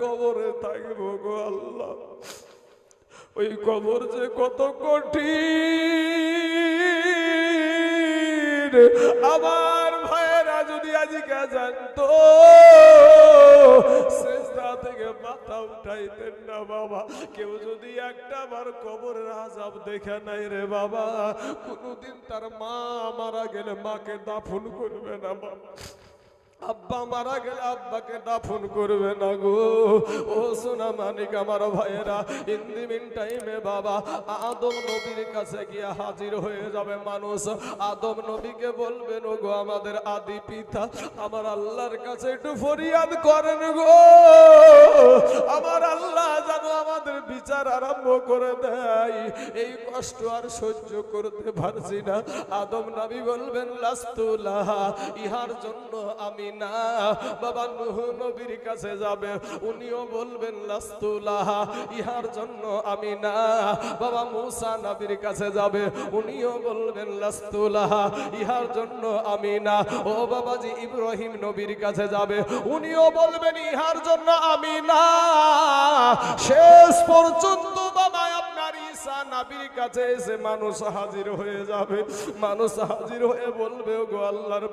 কবরে থাকব গো আল্লাহ। ওই কবর যে কত কঠিন। আমার ভাইয়েরা যদি আজকে জানতো কেউ যদি আজাব দেখে নাই রে বাবা, কোনোদিন তার মা মারা গেলে মাকে দাফন করবে না বাবা। আব্বা মারা গেলে আব্বাকে দাফন করবে না গো। ও সোনা মানিক, আমার ভাইয়েরা ইন্দিমিন টাইমে বাবা, আদম নবীর কাছে গিয়ে হাজির হয়ে যাবে মানুষ। আদম নবীকে বলবেন ও গো, আমাদের আদি পিতা আমার আল্লাহর কাছে একটু ফরিয়াদ করেন গো। আমার বিচার আরম্ভ করে দেয়। এই কষ্ট আর সহ্য করতে পারছি না। আদম নবী বলবেন লাস্তুলাহ ইহার জন্য আমি না। বাবা নুহ নবীর কাছে যাবে। উনিও বলবেন লাস্তুলাহ ইহার জন্য আমি না। বাবা মুসা নবীর কাছে যাবে। উনিও বলবেন লাস্তুলাহ ইহার জন্য আমি না। ও বাবাজি ইব্রাহিম নবীর কাছে যাবে। উনিও বলবেন, ইহার জন্য আমি না। শেষ পর্যন্ত বাবা আপনার নবীর কাছে এসে মানুষ হাজির হয়ে যাবে। মানুষ হাজির হয়ে বলবে গো আল্লাহর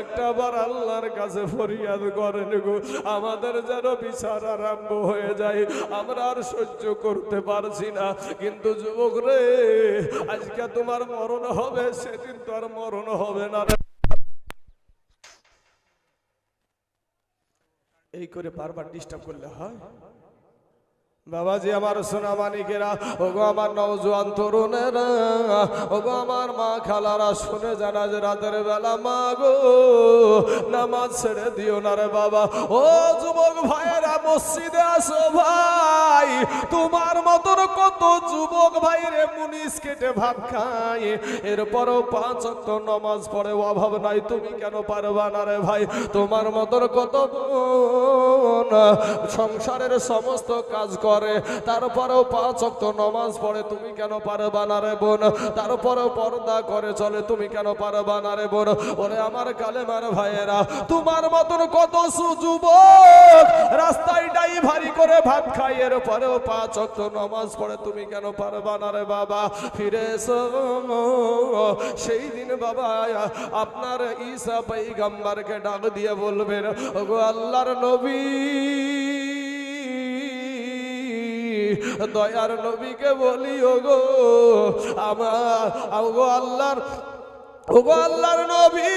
একটা বার আল্লাহর কাছে ফরিয়াদ করেন গো। আমাদের যেন বিচার আরম্ভ হয়ে যায়। আমরা আর সহ্য করতে পারছি না। কিন্তু যুবক রে, আজকে তোমার মরণ হবে, সেদিন তো আর মরণ হবে না এই করে বারবার ডিস্টার্ব করলে হয়? বাবাজি, আমার সোনা মানিকেরা, ওগো আমার নওজোয়ান তরুণেরা, ওগো আমার মা খালারা, শুনে জানা যে রাতের বেলা, মা গো, নামাজ ছেড়ে দিও না রে বাবা। ও যুবক ভাইয়েরা, মসজিদে আসো ভাই। তোমার মতন কত যুবক ভাই রে মুনিস কেটে ভাত খায়। এরপরও পাঁচ অক্ট নামাজ পড়ে অভাব নাই, তুমি কেন পারবা না রে ভাই? তোমার মতন কত সংসারের সমস্ত কাজ করে। তারপরেও পাঁচ অক্ট নমাজ পড়ে, তুমি কেন পারবা না রে বোন? তারপরেও পর্দা করে চলে, তুমি কেন পারবা না রে বোন? ওরে আমার কালেমার ভাইয়েরা, তোমার মতন কত সুযুবক রাস্তায় ডাই ভারী করে ভাত খাই এর পরেও পাঁচ অক্ট নমাজ পড়ে, তুমি কেন পারবা না রে বাবা? ফিরে সেই দিন বাবা, আপনার ঈসা পাইগাম্বারকে ডাক দিয়ে বলবেন, ওগো আল্লাহর নবী দয়ার নবীকে বলি গো আমার আল্লাহর আল্লাহর নবী,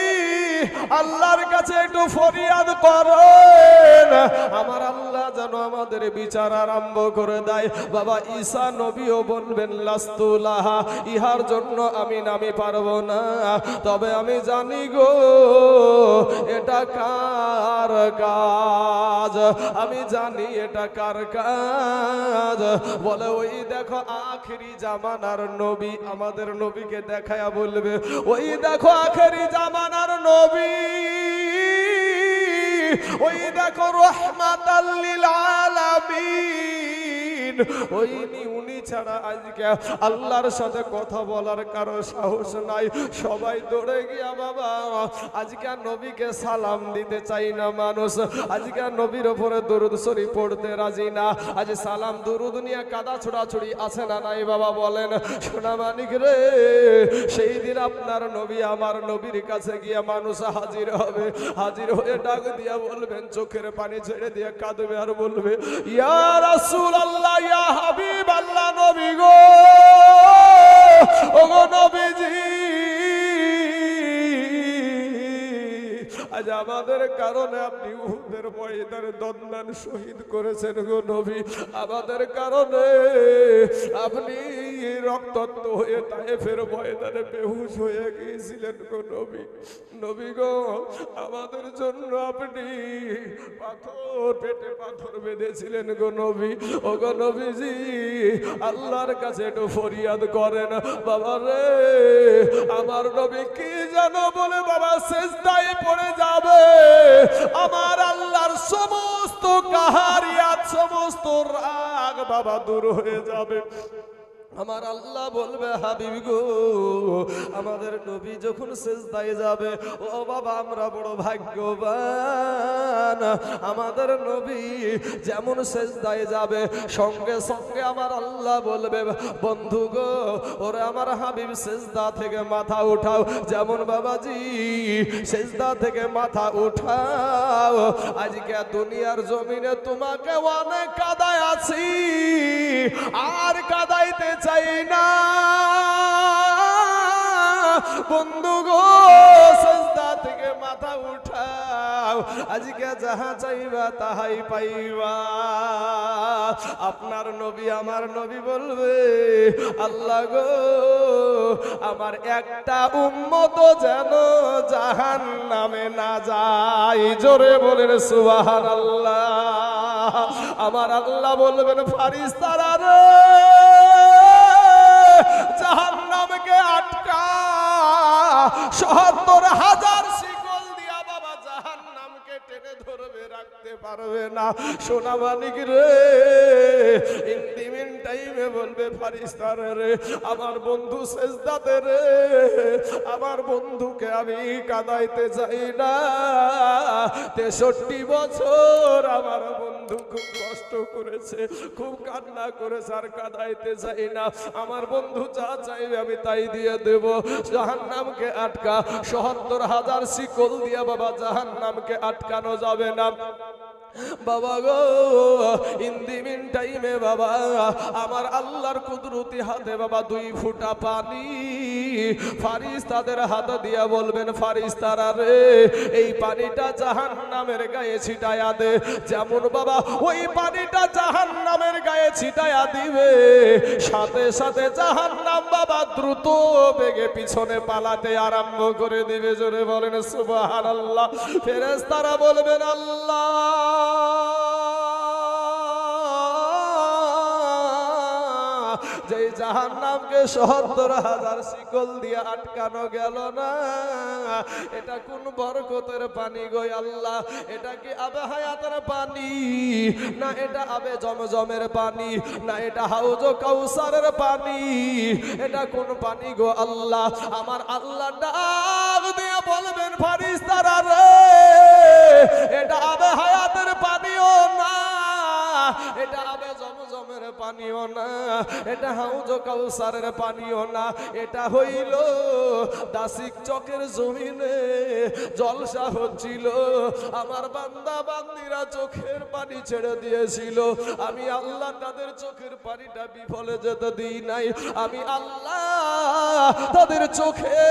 আল্লাহর কাছে একটু ফরিয়াদ করেন। আমার আল্লাহ যেন আমাদের বিচার আরম্ভ করে দেয়। বাবা, ঈসা নবীও বলবেন লাস্তুলাহা ইহার জন্য আমি নামি পারব না। তবে আমি জানি গো, এটা কার কাজ? আমি জানি এটা কার কাজ। বলে, ওই দেখো, আখরি জামানার নবী আমাদের নবীকে দেখায়া বলবে। ওই দেখো আখেরি জামানার নবী। ওই দেখো রহমাতাল্লিল আলামিন। ওই নি উনি ছাড়া আজকে আল্লাহর সাথে কথা বলার কারও সাহস নাই। সবাই দৌড়ে গিয়া, বাবা, আজকে নবীকে সালাম দিতে চাই না মানুষ। আজকে নবীর ওপরে দরুদ শরীফ পড়তে রাজি না। আজ সালাম, দরুদ নিয়ে কাদা ছোড়াছুড়ি আছে না নাই, বাবা, বলেন। সোনা মানিক রে, সেই দিন আপনার নবী আমার নবীর কাছে গিয়ে মানুষ হাজির হবে। হাজির হয়ে ডাক দিয়া বলবেন, চোখের পানি ছেড়ে দিয়ে কাঁদবে আর বলবে, ইয়া রাসূল আল্লাহ ইয়া হাবিব আল্লাহ নবী গো। নবীজি। আজ আমাদের কারণে আপনি উহুদের দন্দান শহীদ করেছেন গো নবী। আমাদের কারণে আপনি রক্তাক্ত হয়ে তায়েফের ময়দানে বেহুশ হয়ে গিয়েছিলেন গো নবী। নবী গো, আমাদের জন্য আপনি পাথর পেটে পাথর বেঁধেছিলেন গো নবী। ও গো নবীজি, আল্লাহর কাছে একটু ফরিয়াদ করেন। বাবা রে, আমার নবী কি জানো বলে, বাবা, শেষদায় পড়ে যাবে। আমার আল্লাহর সমস্ত কাহারিয়াত, সমস্ত রাগ বাবা দূর হয়ে যাবে। আমার আল্লাহ বলবে, হাবিব গো, আমাদের নবী যখন সেজদায় যাবে, ও বাবা, আমরা বড় ভাগ্যবান। আমাদের নবী যেমন সেজদায় যাবে, সঙ্গে সঙ্গে আমার আল্লাহ বলবে, বন্ধু গো, ওরে আমার হাবিব, সেজদা থেকে মাথা উঠাও। যেমন বাবাজি, সেজদা থেকে মাথা উঠাও। আজকে দুনিয়ার জমিনে তোমাকে অনেক কাদায় আছি। আর কাদাইতে চাই না। বন্ধু গো, সেজদা থেকে মাথা উঠাও। আজকে যাহা চাইবা তাহাই পাইবা। আপনার নবী আমার নবী বলবে, আল্লাহ গো, আমার একটা উম্মত যেন জাহান নামে না যায়। জোরে বলেন সুবাহান আল্লাহ আমার আল্লাহ বলবেন ফারিস্তারা রে সত্তর হাজার শিকল দিয়া বাবা জাহান নামকে টেনে ধরবে, রাখতে পারবে না। সোনা মানিক রে, ইন্টিমিন টাইমে বলবে, ফারিস্তারে রে, আমার বন্ধু সেজদাতে রে, আমার বন্ধুকে আমি কাদাইতে চাই না। তেষট্টি বছর আমার খুব কষ্ট করেছে, খুব কান্না করেছে, আর কাদাইতে চাই না। আমার বন্ধু যা চাইবে আমি তাই দিয়ে দেব। জাহান নামকে আটকা, সত্তর হাজার শিকল দিয়া বাবা জাহান নামকে আটকানো যাবে না। বাবা গো ইন্দিমিন টাইমে বাবা, আমার আল্লাহর কুদরতি হাতে বাবা দুই ফুটা পানি। ফারিস তাদের হাতে দিয়া বলবেন ফারিস তারা রে, এই পানিটা জাহান নামের গায়ে ছিটায়া দে। যেমন বাবা ওই পানিটা জাহান নামের গায়ে ছিটায়া দিবে, সাথে সাথে জাহান নাম বাবা দ্রুত বেগে পিছনে পালাতে আরম্ভ করে দিবে। জোরে বলেন সুবাহান আল্লাহ ফেরেস তারা বলবেন, আল্লাহ। যে জাহান নামকে সত্তর হাজার শিকল দিয়ে আটকানো গেল না। এটা কোন বরকতের পানি গো আল্লাহ? এটা কি আবে হায়াতের পানি? না এটা আবে জমজমের পানি? না এটা হাউজ কাউসারের পানি? এটা কোন পানি গো আল্লাহ? আমার আল্লাহ ডাক দিয়ে বলবেন ফারিস্তারা রে। এটা আবে হায়াতের পানিও না এটা আবে পানিও না, এটা হাউজ কাউসারের পানিও না, এটা হইল দাসিক চকের জমিনে জলসা হচ্ছিল। আমার বান্দা বান্দিরা চোখের পানি ছেড়ে দিয়েছিল। আমি আল্লাহ তাদের চোখের পানিটা বিফলে যেতে দিই নাই। আমি আল্লাহ তাদের চোখে,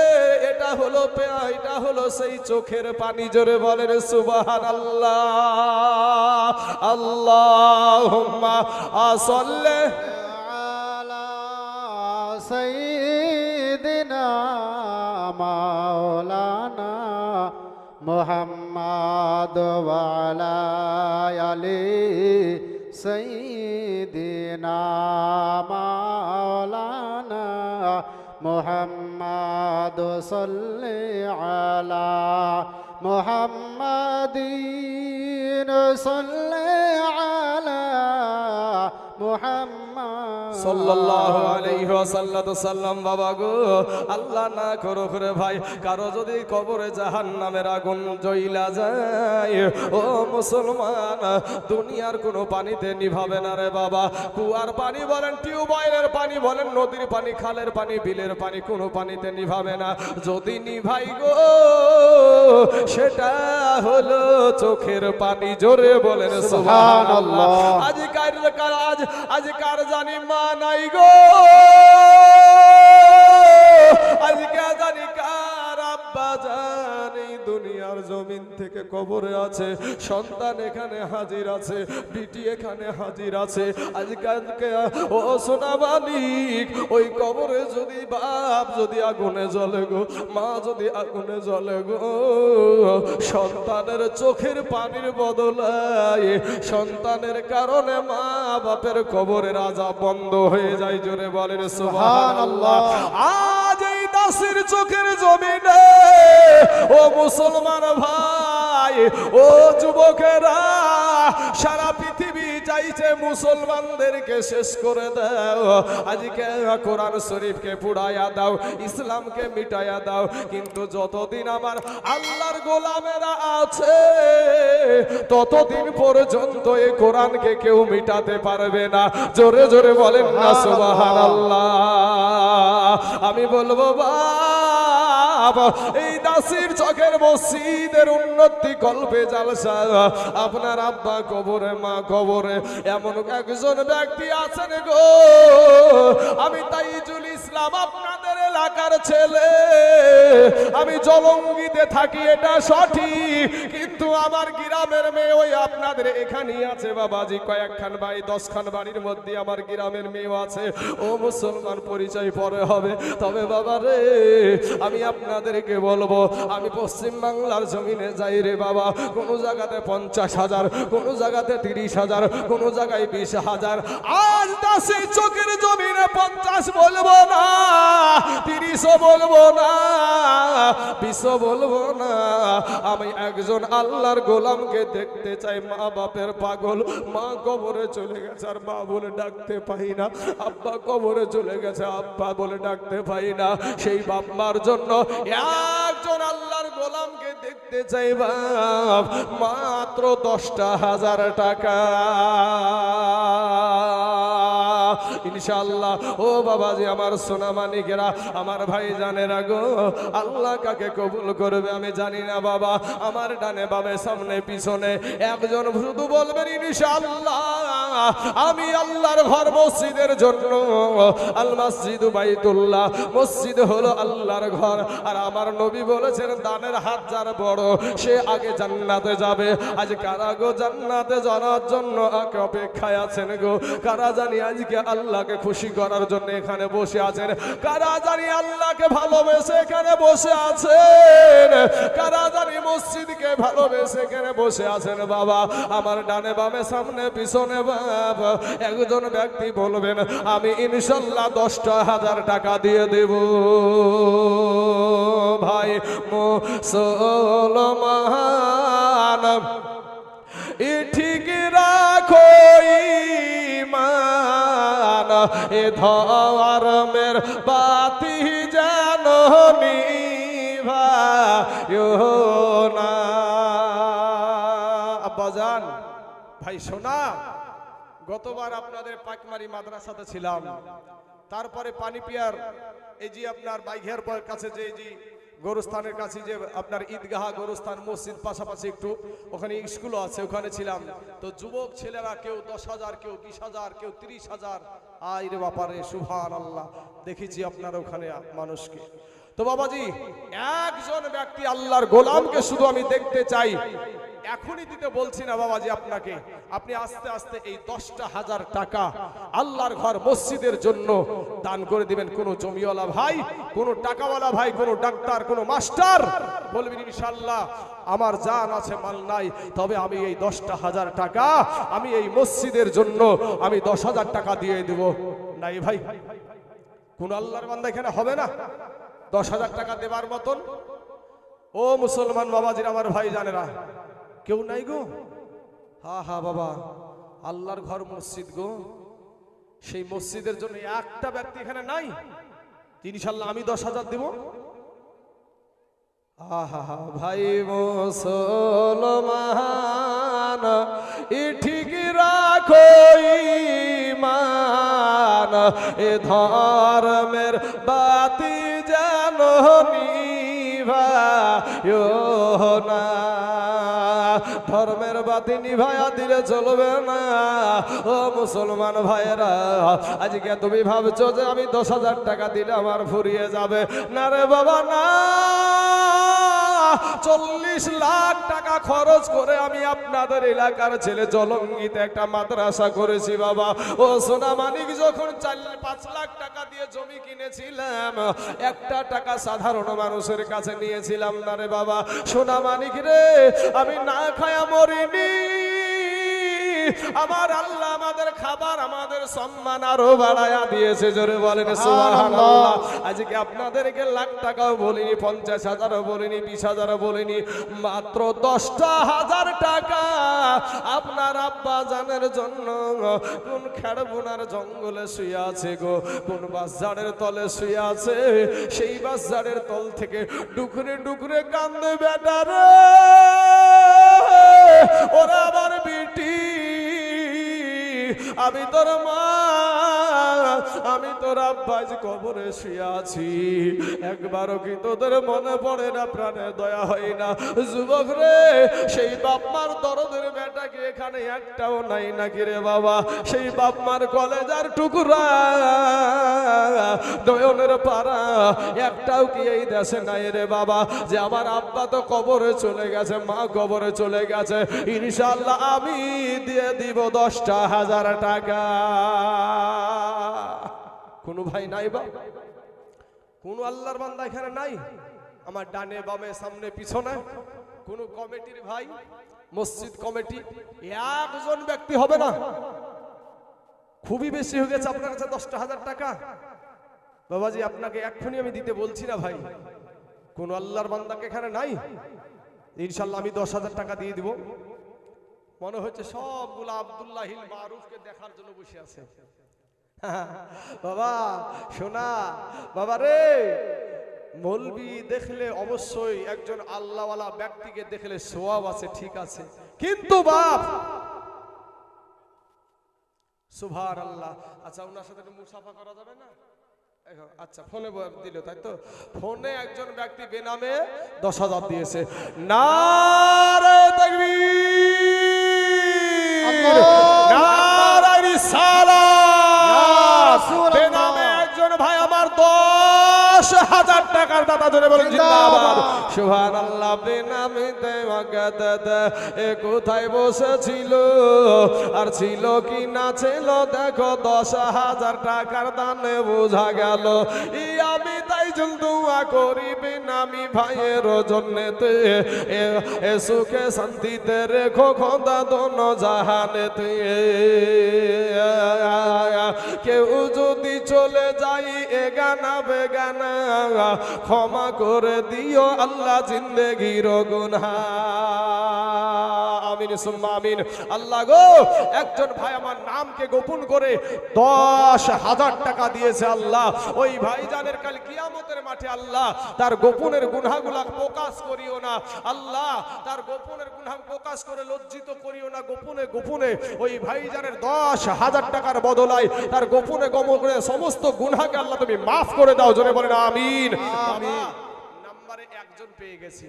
এটা হলো পেয়া এটা হলো সেই চোখের পানি জোরে বলেন সুবাহান আল্লাহ আল্লাহ صل على سيدنا مولانا محمد وعلى آله سيدنا مولانا محمد صل على محمد صلى محمد সাল্লাল্লাহু আলাইহি ওয়াসাল্লাম বাবা গো আল্লাহ না করো করে ভাই কারও যদি কবরে জাহান্নামের আগুন জ্বইলা যায় ও মুসলমান দুনিয়ার কোনো পানিতে নিভাবে না রে বাবা। কুয়ার পানি বলেন টিউবওয়েলের পানি বলেন নদীর পানি খালের পানি বিলের পানি কোনো পানিতে নিভাবে না। যদি নিভাই গো সেটা হলো চোখের পানি জোরে বলেন সুবহানাল্লাহ। আজ কার কার আজ আজ কার জানি মা নাই গো। আজকে দুনিয়ার জমিন থেকে কবরে আছে। সন্তান এখানে হাজির আছে বিটি এখানে হাজির আছে। আজকালকে ও সোনা মালিক ওই কবরে যদি বাপ যদি আগুনে জ্বলে গো মা যদি আগুনে জ্বলে গো সন্তানের চোখের পানির বদলায়। সন্তানের কারণে মা বাপের কবরের রাজা বন্ধ হয়ে যায় জোরে বলেন সুবহানাল্লাহ। আজ দাসের চোখের জমিনে। ও মুসলমান ভাই ও যুবকেরা সারা পৃথিবী চাইছে মুসলমানদেরকে শেষ করে দাও। আজকে কোরআন শরীফকে পুড়াইয়া দাও, ইসলামকে মিটাইয়া দাও। কিন্তু যতদিন আমার আল্লাহর গোলামেরা আছে, ততদিন পর্যন্ত এই কোরআনকে কেউ মিটাতে পারবে না। জোরে জোরে বলেন না সুবাহান আমি বলব বাবা এই দাসির চকের মসজিদের উন্নতি কল্পে জালসা। আপনার আব্বা কবরে, মা কবরে, এমন একজন ব্যক্তি আছেন গো। আমি তাইজুল ইসলাম, আপনাদের এলাকার ছেলে। আমি জলঙ্গিতে থাকি, এটা সঠিক। কিন্তু আমার গ্রামের মেয়ে ওই আপনাদের এখানেই আছে বাবাজি। কয়েকখান বাড়ি, দশখান বাড়ির মধ্যে আমার গ্রামের মেয়েও আছে। ও মুসলমান, পরিচয় পরে হবে। তবে বাবা রে আমি আপনাদেরকে বলব, আমি পশ্চিম বাংলার জমিনে যাই রে বাবা, কোনো জায়গাতে পঞ্চাশ হাজার, কোনো জায়গাতে তিরিশ হাজার, কোনো জায়গায় বিশ হাজার। আজ দাসে চোখের জমিনে পঞ্চাশ বলব না, তিরিশও বলব না, বিশও বলব না। আমি একজন আল্লাহর গোলামকে দেখতে চাই, মা বাপের পাগল। মা কবরে চলে গেছে, আর মা বলে ডাকতে পাই না। আব্বা কবরে চলে গেছে, আব্বা বলে ডাকতে পাই না। সেই বাপ মার জন্য একজন আল্লাহর গোলামকে দেখতে চাইবা, মাত্র দশটা হাজার টাকা। ইনশাআল্লাহ, ও বাবাজি, আমার সোনা মানিকেরা, আমার ভাই জানে গো, আল্লাহ কাকে কবুল করবে আমি জানি না বাবা। আমার ডানে বামে, সামনে, পিছনে, একজন শুধু বলবেন, ইনশাআল্লাহ। আমি আল্লাহর ঘর মসজিদের জন্য। আল মসজিদ বাইতুল্লাহ, মসজিদ হলো আল্লাহর ঘর। আর আমার নবী বলেছেন, দানের হাত যার বড়, সে আগে জান্নাতে যাবে। আজ কারা গো জান্নাতে যাওয়ার জন্য আগে অপেক্ষায় আছেন গো? কারা জানি আজকে আল্লাহকে খুশি করার জন্য এখানে বসে আছেন? কারা জানি আল্লাহকে ভালোবেসে এখানে বসে আছেন? কারা জানি মসজিদকে ভালোবেসে এখানে বসে আছেন বাবা? আমার ডানে বামে, সামনে, পিছনে বাবা একজন ব্যক্তি বলবেন, আমি ইনশাল্লাহ দশটা হাজার টাকা দিয়ে দেব। ভাই মুসলমান এ রাখো ইমান এ ধর্মের বাতি যেন নিভায়ো না। আব্বাজান ভাই সোনা গতবার আপনাদের পাকমারি মাদ্রাসাতে ছিলাম। তারপরে পানিপিয়ার এই যে আপনার বাইঘের পর কাছে যে যে গরুস্থানের কাছে যে আপনার ঈদগাহ গরুস্থান মসজিদ পাশাপাশি একটু ওখানে স্কুলও আছে, ওখানে ছিলাম। তো যুবক ছেলেরা কেউ দশ হাজার, কেউ বিশ হাজার, কেউ তিরিশ হাজার। আই রে বাপারে সুভান আল্লাহ দেখেছি আপনার ওখানে মানুষকে। তো বাবাজি, একজন ব্যক্তি আল্লাহর গোলামকে শুধু আমি দেখতে চাই। এখনই দিতে বলছি না বাবাজি আপনাকে। আপনি আস্তে আস্তে এই দশটা হাজার টাকা আল্লাহর ঘর মসজিদের জন্য দান করে দিবেন। কোন জমিওয়ালা ভাই, কোন টাকাওয়ালা ভাই, কোন ডাক্তার, কোন মাস্টার বলবেন ইনশাল্লাহ আমার জান আছে, মাল নাই। তবে আমি এই দশটা হাজার টাকা, আমি এই মসজিদের জন্য, আমি দশ হাজার টাকা দিয়ে দেব। নাই ভাই, কোন আল্লাহর বান্দা এখানে হবে না। দশ হাজার টাকা দেবার মতন। ও মুসলমান বাবাজির আমার ভাই জানে না কেউ নাই গো? হা হা, বাবা, আল্লাহর ঘর মসজিদ গো। সেই মসজিদের জন্য একটা ব্যক্তি এখানে নাই। ইনশাল্লাহ আমি দশ হাজার দেব। আহা ভাই মুসলমান ঠিক রাখো ইমান। এ ধর্মের বাতি যেন নিভায়ো না ধর্মের বাতি নিভায়া দিলে চলবে না। ও মুসলমান ভাইয়েরা, আজকে তুমি ভাবছ যে আমি দশ হাজার টাকা দিলে আমার ফুরিয়ে যাবে। না রে বাবা, না। চল্লিশ লাখ টাকা খরচ করে আমি আপনাদের এলাকার ছেলে জলঙ্গিতে একটা মাদ্রাসা করেছি, বাবা। ও সোনা মানিক, যখন চার, পাঁচ লাখ টাকা দিয়ে জমি কিনেছিলাম, একটা টাকা সাধারণ মানুষের কাছে নিয়েছিলাম না রে বাবা। সোনা মানিক রে, আমি না খায়া মরিনি। আমার আল্লাহ আমাদের খাবার আমাদের সম্মান আরও বাড়ায়া দিয়েছে জোরে বলেন সুবহানাল্লাহ। আজকে আপনাদেরকে লাখ টাকাও বলিনি পঞ্চাশ হাজারও বলিনি বিশ হাজারও বলিনি মাত্র দশটা হাজার টাকা আপনার আব্বা জানের জন্য। কোন খেড়বুনার জঙ্গলে শুয়ে আছে গো কোন বাজারের তলে শুয়ে আছে সেই বাজারের তল থেকে ডুকরে ডুকরে কান্দে বেটারে ওরা আমার বিটি আমি তোর মা আমি তোর আব্বাজ কবরে শুয়ে আছি। একবারও কি তোদের মনে পড়ে না, প্রাণে দয়া হয় না? যুবক রে, সেই বাপমার দরদের বেটাকে এখানে একটাও নাই নাকি রে বাবা? সেই বাপমার কলেজার টুকরা, নয়নের পাড়া, একটাও কি এই দেশে নাই রে বাবা? যে আমার আব্বা তো কবরে চলে গেছে, মা কবরে চলে গেছে ইনশাল্লাহ আমি দিয়ে দিব দশটা হাজার টাকা। কোনো ভাই নাই বা? কোন আল্লাহর বান্দা এখানে নাই? আমার ডানে বামে সামনে পিছনে কোন কমিটির ভাই, মসজিদ কমিটি, একজন ব্যক্তি হবে না? খুবই বেশি হয়ে গেছে আপনার কাছে দশটা হাজার টাকা। বাবাজি, আপনাকে এক্ষুনি আমি দিতে বলছি না ভাই। কোন আল্লাহর বান্দাকে এখানে নাই? ইনশাল্লাহ আমি দশ হাজার টাকা দিয়ে দিব। মনে হচ্ছে সবগুলো আব্দুল্লাহ মারুফকে দেখার জন্য বসে আছে। বাবা, শোনা, বাবা রে, মলবি দেখলে অবশ্যই একজন আল্লাহওয়ালা ব্যক্তিকে দেখলে সোয়াব আছে, ঠিক আছে। কিন্তু বাপ সুভার আল্লাহ আচ্ছা ওনার সাথে মুসাফা করা যাবে না? আচ্ছা ফোনে দিল, তাই তো? ফোনে একজন ব্যক্তি বেনামে দশ হাজার দিয়েছে। নারে দশ হাজার টাকার ধরে বলেন জিন্দাবাদ। সুভান আল্লাহ বেনামে এ কোথায় বসেছিল? আর ছিল কি না ছিল? দেখো দশ হাজার টাকার দানে বোঝা গেল। ই আমি তাই দোয়া করি বেনামি ভাইয়ের জন্যতে। এ সুখে শান্তিতে রেখো খোদা দোন জাহানেতে। কেউ যদি চলে যাই এ গানা বেগানা ক্ষমা করে দিও আল্লাহ জিন্দেগির গুনহা। আমিন, সুম্মা আমিন। আল্লাহ গো, একজন ভাই আমার নামকে গোপন করে দশ হাজার টাকা দিয়েছে আল্লাহ। ওই কাল কিয়ামতের মাঠে আল্লাহ, তার গোপনের গুনহাগুলা প্রকাশ করিও না। আল্লাহ, তার গোপনের গুনহা প্রকাশ করে লজ্জিত করিও না। গোপনে গোপনে ওই ভাইজানের দশ হাজার টাকার বদলায় তার গোপনে গোপনে সমস্ত গুনহাকে আল্লাহ তুমি মাফ করে দাও জোরে বলেন আমিন। নাম্বারে একজন পেয়ে গেছি।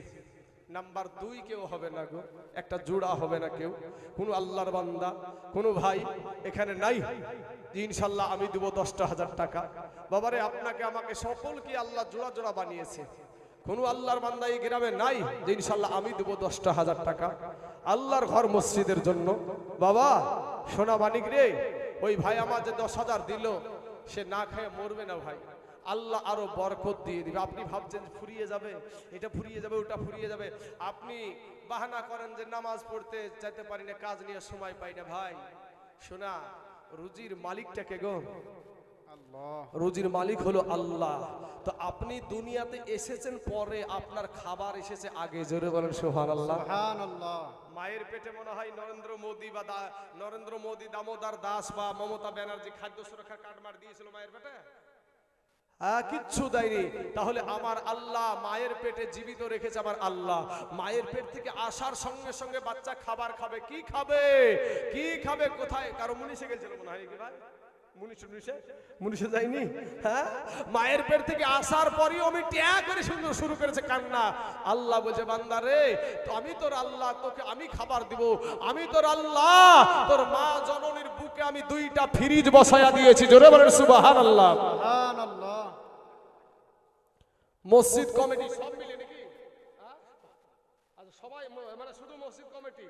নাম্বার দুই কেউ হবে না গো একটা জোড়া হবে না কেউ। কোন আল্লাহর বান্দা কোন ভাই এখানে নাই। ইনশাল্লাহ আমি দেবো দশটা হাজার টাকা। বাবারে আপনাকে আমাকে সকলকে আল্লাহ জোড়া জোড়া বানিয়েছে। কোন আল্লাহর বান্দা এই গ্রামে নাই যে ইনশাল্লাহ আমি দেবো দশটা হাজার টাকা। আল্লাহর ঘর মসজিদের জন্য। বাবা সোনা মানিক রে ওই ভাই আমার যে দশ হাজার দিল। সে না খেয়ে মরবে না ভাই। আল্লাহ আরও বরকত দিয়ে দিবে। আপনি ভাবছেন ফুরিয়ে যাবে? এটা ফুরিয়ে যাবে, ওটা ফুরিয়ে যাবে। আপনি বাহানা করেন যে নামাজ পড়তে যেতে পারি না, কাজ নিয়ে সময় পাই না ভাই। শোনা, রুজির মালিকটাকে গো রুজির মালিক হলো আল্লাহ। তো আপনি দুনিয়াতে এসেছেন পরে আপনার খাবার এসেছে আগে জোরে বলেন সোহান আল্লাহ মায়ের পেটে মনে হয় নরেন্দ্র মোদী বা নরেন্দ্র মোদী দামোদর দাস বা মমতা ব্যানার্জি খাদ্য সুরক্ষার কার্ড মার দিয়েছিল মায়ের পেটে? হ্যাঁ, কিচ্ছু দেয়নি। তাহলে আমার আল্লাহ মায়ের পেটে জীবিত রেখেছে আমার আল্লাহ। মায়ের পেট থেকে আসার সঙ্গে সঙ্গে বাচ্চা খাবার খাবে। কি খাবে? কি খাবে? কোথায়? কারও মুনিশে গেছিল মনে হয় কি ভাই? যায়নি? হ্যাঁ? মায়ের পেট থেকে আসার পরেও আমি ট্যা করে সুন্দর শুরু করেছে কান্না। আল্লাহ বলছে বান্দা রে তো আমি তোর আল্লাহ তোকে আমি খাবার দিব। আমি তোর আল্লাহ তোর মা জননীর বুকে আমি দুইটা ফ্রিজ বসায়া দিয়েছি। জোরে বলেন সুবাহান আল্লাহ মসজিদ কমিটি সব মিলে নাকি? হ্যাঁ? আচ্ছা সবাই মানে শুধু মসজিদ কমিটি?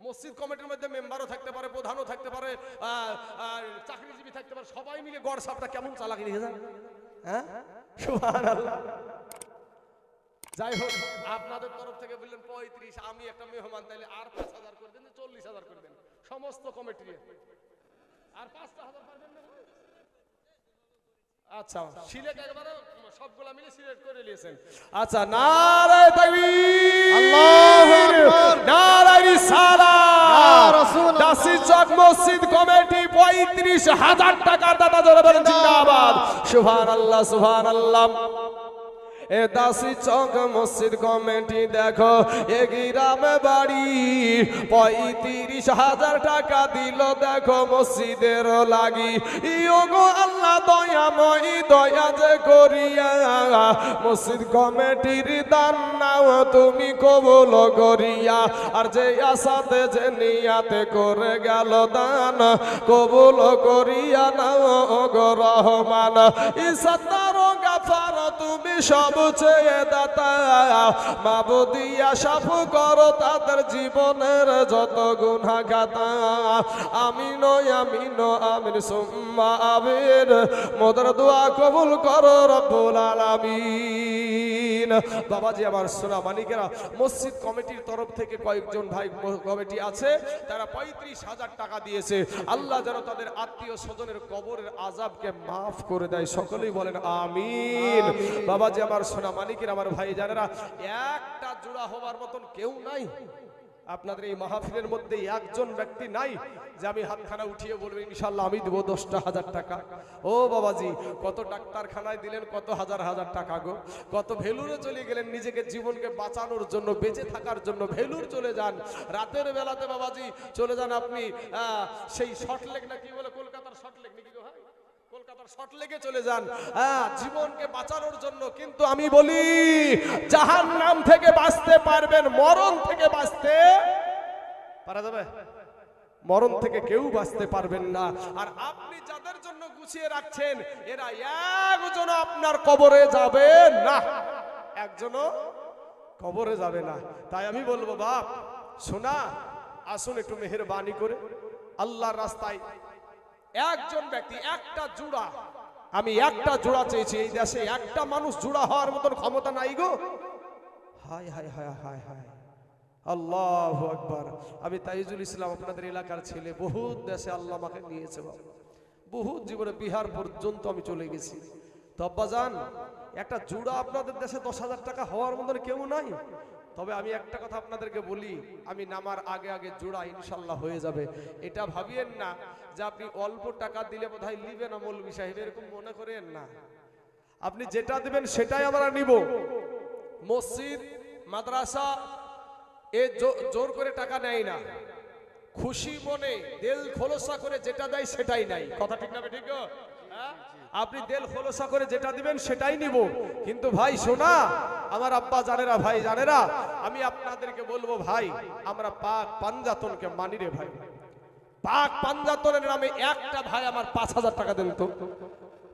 মসজিদ কমিটির মধ্যে মেম্বারও থাকতে পারে প্রধানও থাকতে পারে চাকরিজীবী থাকতে পারে সবাই মিলে গড় সাপটা কেমন চালাকি রেখে যান? হ্যাঁ? যাই হোক আপনাদের তরফ থেকে বললেন পঁয়ত্রিশ আমি একটা মেহমান তাইলে আর পাঁচ হাজার করে দেন চল্লিশ হাজার করে দেন। সমস্ত কমিটি। আর পাঁচটা হাজার পারবেন না? আচ্ছা সিলেট একবারে সবগুলা মিলে সিলেট করে নিয়েছেন। আচ্ছা নারায় তাকবীর! আল্লাহু আকবার। নারায় রিসালাত! ইয়া রাসূলুল্লাহ। দাসি চক মসজিদ কমিটি পঁয়ত্রিশ হাজার টাকার দাদা জোরে বলেন জিন্দাবাদ। সুবহানাল্লাহ সুবহানাল্লাহ। এ দাসি চক মসজিদ কমিটি দেখো, এ গ্রামে বাড়ি। পঁয়ত্রিশ হাজার টাকা দিল, দেখো মসজিদের লাগি। ইয়োগো আল্লাহ দয়াময় দয়া যে করিয়া। মসজিদ কমিটির দান নাও, তুমি কবুল করিয়া। আর যে আশাতে যে নিয়াতে করে গেল দান, কবুল করিয়া নাও গো রহমান। গাফার তুমি সব চেয়ে দাতা। মাবুদিয়া সাফ করো তাদের জীবনের যত গুণা গাতা আমিন আমিন আমির সুম্মা আবির মোদের দোয়া কবুল করো রব্বুল আলামিন। বাবাজি আমার সোনা মানিকেরা মসজিদ কমিটির তরফ থেকে কয়েকজন ভাই কমিটি আছে তারা পঁয়ত্রিশ হাজার টাকা দিয়েছে। আল্লাহ যেন তাদের আত্মীয় স্বজনের কবরের আজাবকে মাফ করে দেয়। সকলেই বলেন আমিন। বাবাজি আমার সোনা মানিকের আমার ভাই জানেরা একটা জোড়া হবার মতন কেউ নাই। আপনাদের এই মাহফিলের মধ্যে একজন ব্যক্তি নাই যে আমি হাতখানা উঠিয়ে বলব ইনশাল্লাহ আমি দেবো দশটা হাজার টাকা। ও বাবাজি, কত ডাক্তারখানায় দিলেন, কত হাজার হাজার টাকা গো। কত ভেলুরে চলে গেলেন নিজেকে জীবনকে বাঁচানোর জন্য, বেঁচে থাকার জন্য। ভেলুর চলে যান। রাতের বেলাতে বাবাজি, চলে যান আপনি সেই শর্ট লেগ না কি বলে, কলকাতার শর্ট লেগ নাকি গো ভাই হ্যাঁ জীবনকে বাঁচানোর জন্য কিন্তু আমি বলি নাম থেকে বাঁচতে পারবেন, মরণ থেকে মরণ থেকে কেউ বাঁচতে পারবেন না। আর আপনি যাদের জন্য গুছিয়ে রাখছেন, এরা একজন আপনার কবরে যাবে না। একজনও কবরে যাবে না। তাই আমি বলব, বাপ, শোনা, আসুন একটু মেহেরবানি করে। আল্লাহর রাস্তায় একজন ব্যক্তি, একটা জোড়া। আমি একটা জোড়া চেয়েছি এই দেশে, একটা মানুষ জোড়া হওয়ার মতন ক্ষমতা নাই গো। হায় হায় হায় হায় হায়। আল্লাহ আকবার। আমি তাইজুল ইসলাম আপনাদের এলাকার ছেলে, বহুত দেশে আল্লাহ আমাকে নিয়েছে বাবা। বহুত জীবনে বিহার পর্যন্ত আমি চলে গেছি। তব্বা যান একটা জোড়া আপনাদের দেশে দশ হাজার টাকা হওয়ার মতন কেউ নাই? তবে আমি একটা কথা আপনাদেরকে বলি, আমি নামার আগে আগে জোড়া ইনশাল্লাহ হয়ে যাবে। এটা ভাবিয়েন না যে আপনি অল্প টাকা দিলে বোধহয় নিবে না মৌলবি সাহেব এরকম মনে করেন না। আপনি যেটা দিবেন সেটাই আমরা নিব। মসজিদ মাদ্রাসা এ জোর করে টাকা নেয় না। খুশি মনে দেল খোলসা করে যেটা দেয় সেটাই নাই কথা ঠিক না ঠিক হ্যাঁ? আপনি দেল খোলসা করে যেটা দিবেন সেটাই নিব। কিন্তু ভাই শোনা আমার আব্বা জানেরা ভাই জানেরা আমি আপনাদেরকে বলব ভাই আমরা পাক পাঞ্জাতনকে মানি রে ভাই। পাক পাঞ্জাতনের নামে একটা ভাই আমার পাঁচ হাজার টাকা দেন তো।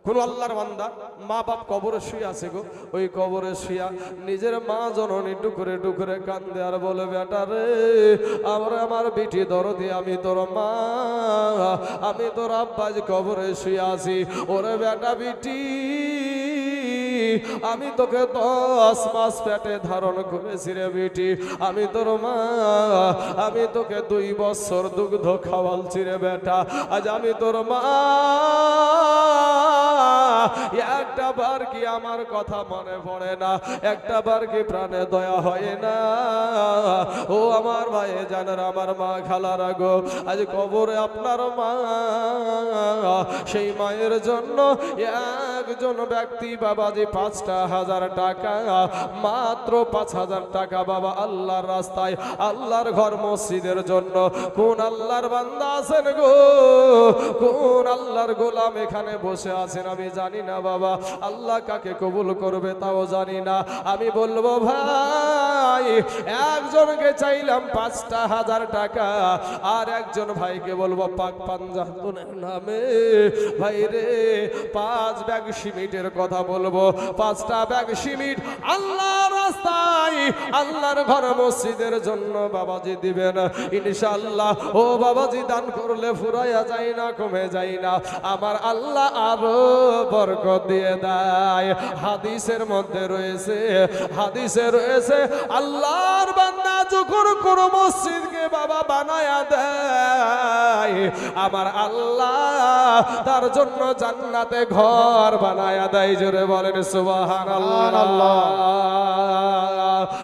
কোন আল্লাহর বান্দা? মা বাপ কবরে শুয়ে আছে গো। ওই কবরে শুয়া নিজের মা জননী ডুকরে ডুকরে কান্দে আর বলে, বেটা রে, আমার আমার বিটি দরদি, আমি তোর মা, আমি তোর আব্বাজ কবরে শুয়ে আছি। ওরে বেটা বিটি আমি তোকে দশ মাস পেটে ধারণ করেছি রে বেটি। আমি তোর মা, আমি তোকে দুই বছর দুগ্ধ খাওয়ালছি রে বেটা। আজ আমি তোর মা একটা বার কি আমার কথা মনে পড়ে না? একটা বার কি প্রাণে দয়া হয় না? ও আমার ভাই, জানার আমার মা খালার গো, আজ কবরে আপনার মা। সেই মায়ের জন্য একজন ব্যক্তি বাবা যে পাঁচটা হাজার টাকা, মাত্র পাঁচ হাজার টাকা বাবা আল্লাহর রাস্তায়, আল্লাহর ঘর মসজিদের জন্য। কোন আল্লাহর বান্দা আছেন গো? কোন আল্লাহর গোলাম এখানে বসে আছেন আমি জানি না বাবা। আল্লাহ কাকে কবুল করবে তাও জানি না। আমি বলব ভাই একজনকে চাইলাম পাঁচটা হাজার টাকা, আর একজন ভাইকে বলব, পাক পাঞ্জাতনের নামে। ভাই রে, পাঁচ ব্যাগ সিমিটের কথা বলব, পাঁচটা ব্যাগ সিমিট আল্লাহর রাস্তায়, আল্লাহর ঘর মসজিদের জন্য বাবাজি দিবেন। ইনশাআল্লাহ, ও বাবাজি, দান করলে ফুরাইয়া যায় না, কমে যায় না। আমার আল্লাহ আরও বরকত দিয়ে দেয়। হাদিসের মধ্যে রয়েছে, হাদিসে রয়েছে আল্লাহর বান্দা যখন কোন মসজিদকে বাবা বানায়া দেয়, আমার আল্লাহ তার জন্য জান্নাতে ঘর বানায়া দেয়। জোরে বলেন, সুবহানাল্লাহ।